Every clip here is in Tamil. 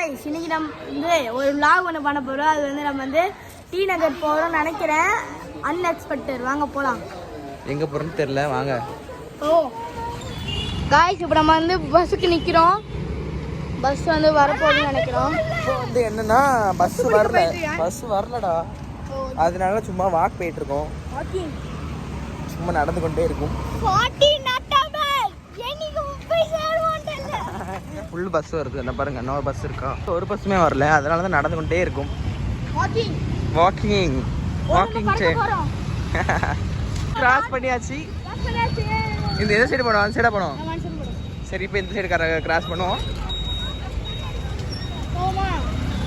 காய்ஸ் இன்னைக்கு நம்ம வந்து ஒரு vlog ஒன்று பண்ண போகிறோம் அது வந்து நம்ம வந்து டி நகர் போகிறோம்னு நினைக்கிறேன். அன்எக்ஸ்பெக்டட் வாங்க போகலாம் எங்க போறோம்னு தெரியல. வாங்க. ஓ. காய்ஸ் இப்போ நம்ம வந்து பஸ்ஸுக்கு நிற்கிறோம் பஸ் வந்து வரப்போகுதுன்னு நினைக்கிறோம். இப்போ வந்து என்னன்னா பஸ் வரல. பஸ் வரலடா. அதனால சும்மா வாக் போயிட்டு இருக்கோம். சும்மா நடந்து கொண்டே இருக்கும். ஃபுல் பஸ் வருது. என்ன பாருங்க இன்னொரு பஸ் இருக்கா? ஒரு பஸ்ஸுமே வரல. அதனால தான் நடந்து கொண்டே இருக்கும் வாக்கிங் வாக்கிங் கிராஸ் பண்ணியாச்சு. இந்த எந்த சைடு போனோம்? அந்த சைடா போனோம். சரி இப்போ இந்த சைடு கிராஸ் பண்ணுவோம்.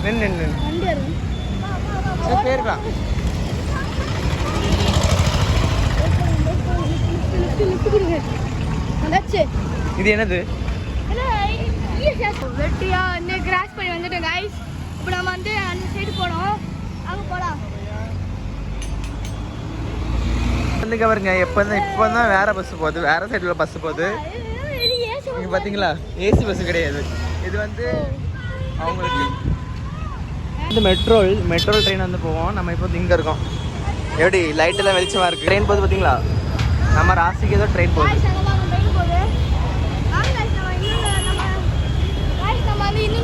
நின்று நின்று சரி போயிருக்கலாம். இது என்னது? வெட்டியா வந்து கிராஸ் பண்ணி வந்துட்டோம் கைஸ் இப்போ நம்ம வந்து அந்த சைடு போனோம். அங்கே போகலாம் வந்துங்க பாருங்க எப்போ தான் இப்போ தான் வேற பஸ் போகுது. வேற சைடில் பஸ் போகுது இங்க பாத்தீங்களா? ஏசி பஸ் கிடையாது. இது வந்து அவங்களுக்கு. இந்த மெட்ரோ மெட்ரோ ட்ரெயின் வந்து போவோம். நம்ம இப்போ இங்க இருக்கோம். எப்படி லைட் எல்லாம் வெளிச்சமா இருக்கு? ட்ரெயின் போகுது பாத்தீங்களா? நம்ம ராசிக்கு ஏதோ ட்ரெயின் போகுது.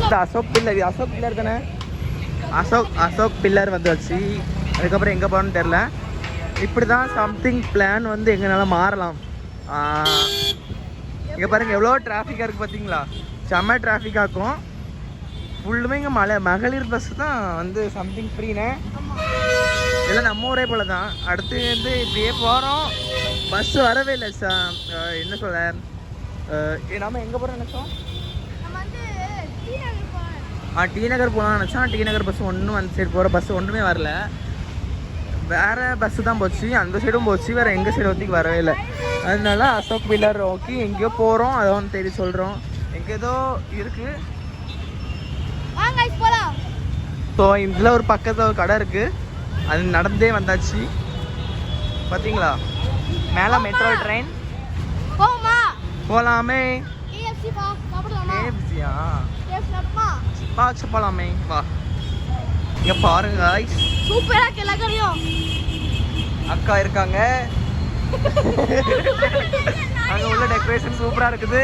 இந்த அசோக் பில்லர் இது அசோக் பில்லர் தானே? அசோக் அசோக் பில்லர் வந்து வச்சு அதுக்கப்புறம் எங்கே போகணும்னு தெரில இப்படி தான் சம்திங் பிளான் வந்து எங்கனால மாறலாம். இங்கே பாருங்க எவ்வளோ டிராஃபிக்காக இருக்குது பார்த்தீங்களா செம்ம டிராஃபிக் ஆக்கும் ஃபுல்லுமே இங்கே மலை மகளிர் பஸ் தான் வந்து சம்திங் ஃப்ரீனே எல்லாம் நம்ம ஊரே போல தான் அடுத்து வந்து இப்படியே போகிறோம் பஸ் வரவே இல்லை சா அஹ் என்ன சொல்ல? நம்ம எங்கே போகிறோம் நினச்சோம்? டி நகர் போகலாம்னு நினச்சோம் டி நகர் பஸ் ஒன்றும் அந்த சைடு போகிற பஸ் ஒன்றுமே வரல. வேறு பஸ்ஸு தான் போச்சு. அந்த சைடும் போச்சு. வேறு எங்கள் சைடு ஒத்திக்கு வரவே இல்லை. அதனால அசோக் பில்லர் ஓகே எங்கேயோ போகிறோம் அதை வந்து தேடி சொல்கிறோம் எங்கே ஏதோ இருக்குது ஸோ இதில் ஒரு பக்கத்தில் ஒரு கடை இருக்குது அது நடந்தே வந்தாச்சு. பார்த்தீங்களா மேலே மெட்ரோ ட்ரெயின் போகலாமே கேப்ஸியா பாச்சு போகலாமே வா இங்கே பாருங்க guys. சூப்பரா கடையும் அக்கா இருக்காங்க. அங்க உள்ள டெக்கரேஷன் சூப்பரா இருக்குது.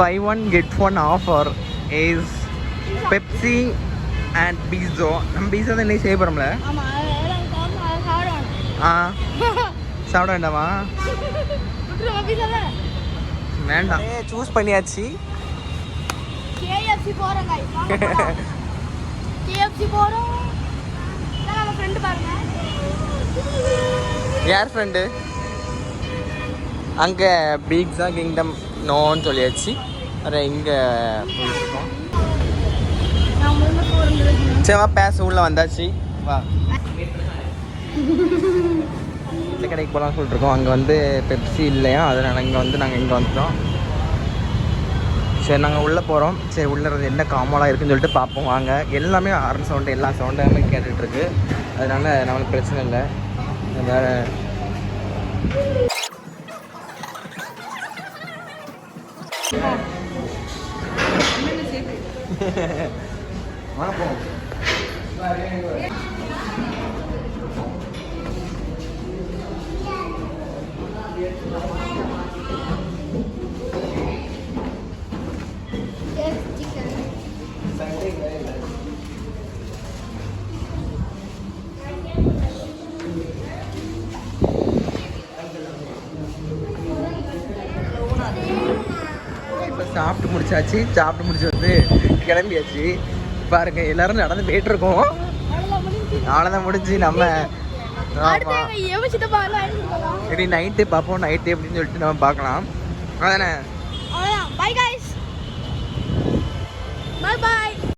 Buy one get one offer is Pepsi and பீஸோ நம்ம பீஸா தான் இன்னைக்கு செய்ய போகிறோம்ல ஆமா ஆ. சாப்பிட வேண்டாமா? வேண்டாம். சூஸ் பண்ணியாச்சு. கேஎஃப்சி போறோம் கேஎஃப்சி போறோம். நம்ம ஃப்ரெண்டு பாருங்க. யார் ஃப்ரெண்டு அங்கே பீக்ஸா கிங்டம் நோன்னு சொல்லியாச்சு. வேறு இங்கே போயிட்டுருக்கோம் நான் முன்ன போறேன் சரி வா பேச உள்ள வந்தாச்சு. வா. இந்த கடைக்கு போகலாம் சொல்லிட்டுருக்கோம். அங்கே வந்து பெப்சி இல்லையா? அதனால் இங்கே வந்து நாங்கள் இங்கே வந்துட்டோம். சரி நாங்கள் உள்ளே போகிறோம் சரி உள்ளே இருந்து என்ன காமலாக இருக்குன்னு சொல்லிட்டு பார்ப்போம். வாங்க. எல்லாமே ஹார்ன் சவுண்டு எல்லா சவுண்டுமே கேட்டுட்ருக்கு அதனால் நம்மளுக்கு பிரச்சனை இல்லை. வேறு வாங்க போவோம். முடிச்சாச்சு சாப்பிட்டு முடிச்சு வந்து கிளம்பியாச்சு. பாருங்க எல்லாரும் நடந்து போயிட்டு இருக்கோம். அவ்வளோதான் முடிஞ்சு நம்ம ஆமா. சரி நைட்டு பார்ப்போம் நைட்டு எப்படின்னு சொல்லிட்டு நம்ம பார்க்கலாம். அதானே? By bye bye